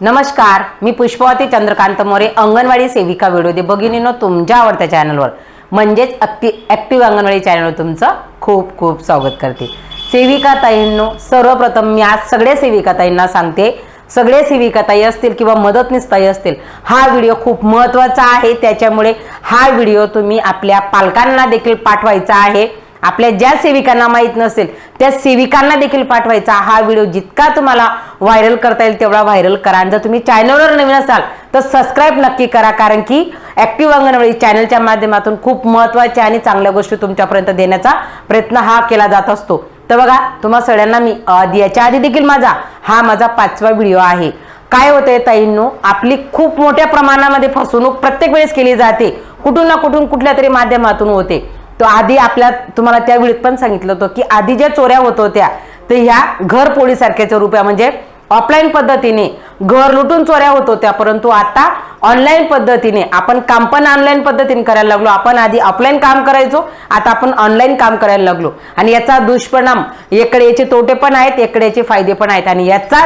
नमस्कार मी पुष्पवती चंद्रकांत मोरे अंगणवाडी सेविका व्हिडिओ भगिनीनो तुमच्या आवडत्या चॅनलवर म्हणजेच ॲक्टि ॲक्टिव्ह अंगणवाडी चॅनलवर तुमचं खूप खूप स्वागत करते. सेविका ताईंनो सर्वप्रथम मी आज सगळ्या सेविका ताईंना सांगते सगळे सेविका ताई असतील किंवा मदतनीस ताई असतील हा व्हिडिओ खूप महत्त्वाचा आहे. त्याच्यामुळे हा व्हिडिओ तुम्ही आपल्या पालकांना देखील पाठवायचा आहे. आपल्या ज्या सेविकांना माहीत नसेल त्या सेविकांना देखील पाठवायचा. हा व्हिडिओ जितका तुम्हाला व्हायरल करता येईल तेवढा व्हायरल करा. आणि जर तुम्ही चॅनलवर नवीन असाल तर सबस्क्राईब नक्की करा कारण की ॲक्टिव्ह अंगणवाडी चॅनलच्या माध्यमातून खूप महत्त्वाच्या आणि चांगल्या गोष्टी तुमच्यापर्यंत देण्याचा प्रयत्न हा केला जात असतो. तर बघा तुम्हा सगळ्यांना मी याच्या आधी देखील माझा हा माझा पाचवा व्हिडिओ आहे. काय होतंय ताईंनो आपली खूप मोठ्या प्रमाणामध्ये फसवणूक प्रत्येक वेळेस केली जाते. कुठून ना कुठून कुठल्या तरी माध्यमातून होते. तो आधी आपल्या तुम्हाला त्या वेळेत पण सांगितलं होतं की आधी ज्या चोऱ्या होत होत्या ते ह्या घर पोळीसारख्याच्या रुपया म्हणजे ऑफलाईन पद्धतीने घर लुटून चोऱ्या होत होत्या परंतु आता ऑनलाईन पद्धतीने आपण काम पण ऑनलाईन पद्धतीने करायला लागलो. आपण आधी ऑफलाईन काम करायचो आता आपण ऑनलाईन काम करायला लागलो. आणि याचा दुष्परिणाम इकडे याचे तोटे पण आहेत इकडे याचे फायदे पण आहेत. आणि याचा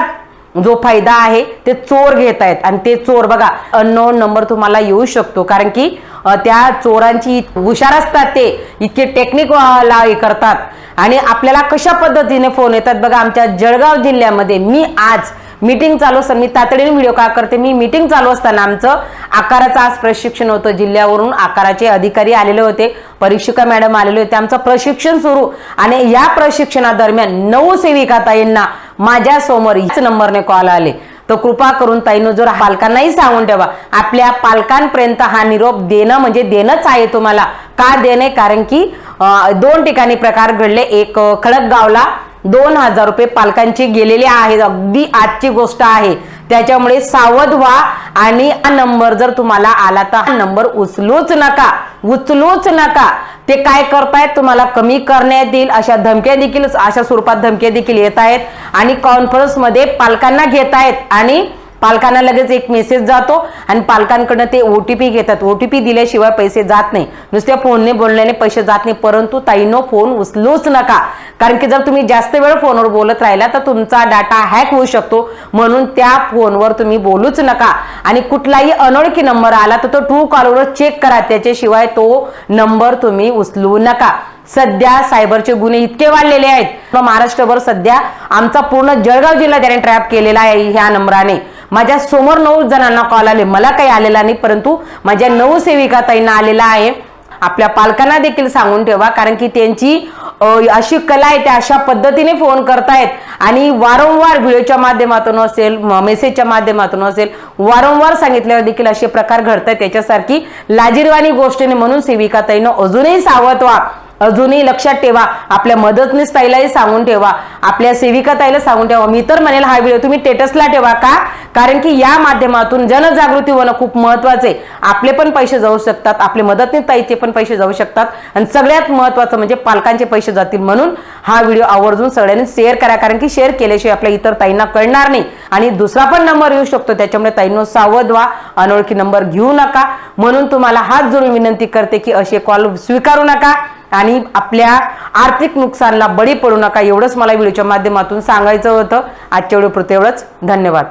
जो फायदा आहे ते चोर घेत आहेत. आणि ते चोर बघा अननोन नंबर तुम्हाला येऊ शकतो. कारण की त्या चोरांची हुशार असतात ते. इतके टेक्निक ला हे करतात. आणि आपल्याला कशा पद्धतीने फोन येतात? बघा आमच्या जळगाव जिल्ह्यामध्ये मी आज मीटिंग चालू असताना मी तातडीने व्हिडिओ का करते. मी मीटिंग चालू असताना आमचं आकाराचं आज प्रशिक्षण होतं. जिल्ह्यावरून आकाराचे अधिकारी आलेले होते. परीक्षिका मॅडम आलेले होते. आमचं प्रशिक्षण सुरू. आणि या प्रशिक्षणादरम्यान नऊ सेविका ताईंना माझ्यासमोर याच नंबरने कॉल आले. तर कृपा करून ताईनं जर पालकांनाही सांगून ठेवा. आपल्या पालकांपर्यंत हा निरोप देणं म्हणजे देणंच आहे तुम्हाला. का देणे? कारण की दोन ठिकाणी प्रकार घडले. एक खडकगावला दोन हजार रुपये पालकांचे गेलेले आहेत. अगदी आजची गोष्ट आहे. त्याच्यामुळे सावध व्हा आणि हा नंबर जर तुम्हाला आला तर हा नंबर उचलूच नका उचलूच नका. ते काय करतायत? तुम्हाला कमी करण्यात येईल अशा धमक्या देखील अशा स्वरूपात धमक्या देखील येत आहेत आणि कॉन्फरन्समध्ये पालकांना घेत आहेत आणि पालकांना लगेच एक मेसेज जातो आणि पालकांकडनं ते ओ टी पी घेतात. ओ टी पी दिल्याशिवाय पैसे जात नाही. नुसत्या फोनने बोलण्याने पैसे जात नाही. परंतु ताईनो फोन उचलूच नका. कारण की जर तुम्ही जास्त वेळ फोनवर बोलत राहिला तर तुमचा डाटा हॅक होऊ शकतो. म्हणून त्या फोनवर तुम्ही बोलूच नका. आणि कुठलाही अनोळखी नंबर आला तर तो ट्रू कॉलवर चेक करा. त्याच्याशिवाय तो नंबर तुम्ही उचलू नका. सध्या सायबरचे गुन्हे इतके वाढलेले आहेत. महाराष्ट्रभर सध्या आमचा पूर्ण जळगाव जिल्हा त्याने ट्रॅप केलेला आहे ह्या नंबराने. माझ्यासमोर नऊ जणांना कॉल आले. मला काही आलेला नाही परंतु माझ्या नऊ सेविका ताईंना आलेला आहे. आपल्या पालकांना देखील सांगून ठेवा कारण की त्यांची अशी कला आहे त्या अशा पद्धतीने फोन करतायत. आणि वारंवार व्हिडिओच्या माध्यमातून असेल म- मेसेजच्या माध्यमातून असेल वारंवार सांगितल्यावर देखील असे प्रकार घडत आहेत त्याच्यासारखी लाजीरवाणी गोष्टीने म्हणून सेविका ताईनं अजूनही सावध व्हा. अजूनही लक्षात ठेवा. आपल्या मदतनीस ताईलाही सांगून ठेवा. आपल्या सेविका ताईला सांगून ठेवा. मी तर म्हणेल हा व्हिडिओ तुम्ही टेटसला ठेवा का? कारण की या माध्यमातून जनजागृती होणं खूप महत्वाचं आहे. आपले पण पैसे जाऊ शकतात. आपले मदतनीस ताईचे पण पैसे जाऊ शकतात. आणि सगळ्यात महत्वाचं म्हणजे पालकांचे पैसे जातील म्हणून हा व्हिडिओ आवर्जून सगळ्यांनी शेअर करा. कारण की शेअर केल्याशिवाय आपल्या इतर ताईंना कळणार नाही. आणि दुसरा पण नंबर येऊ शकतो. त्याच्यामुळे ताईंनो सावध व्हा. अनोळखी नंबर घेऊ नका. म्हणून तुम्हाला हात जोडून विनंती करते की असे कॉल स्वीकारू नका. आणि आपल्या आर्थिक नुकसानला बळी पडू नका एवढंच मला व्हिडिओच्या माध्यमातून सांगायचं होतं. आजच्या व्हिडिओ एवढंच. धन्यवाद.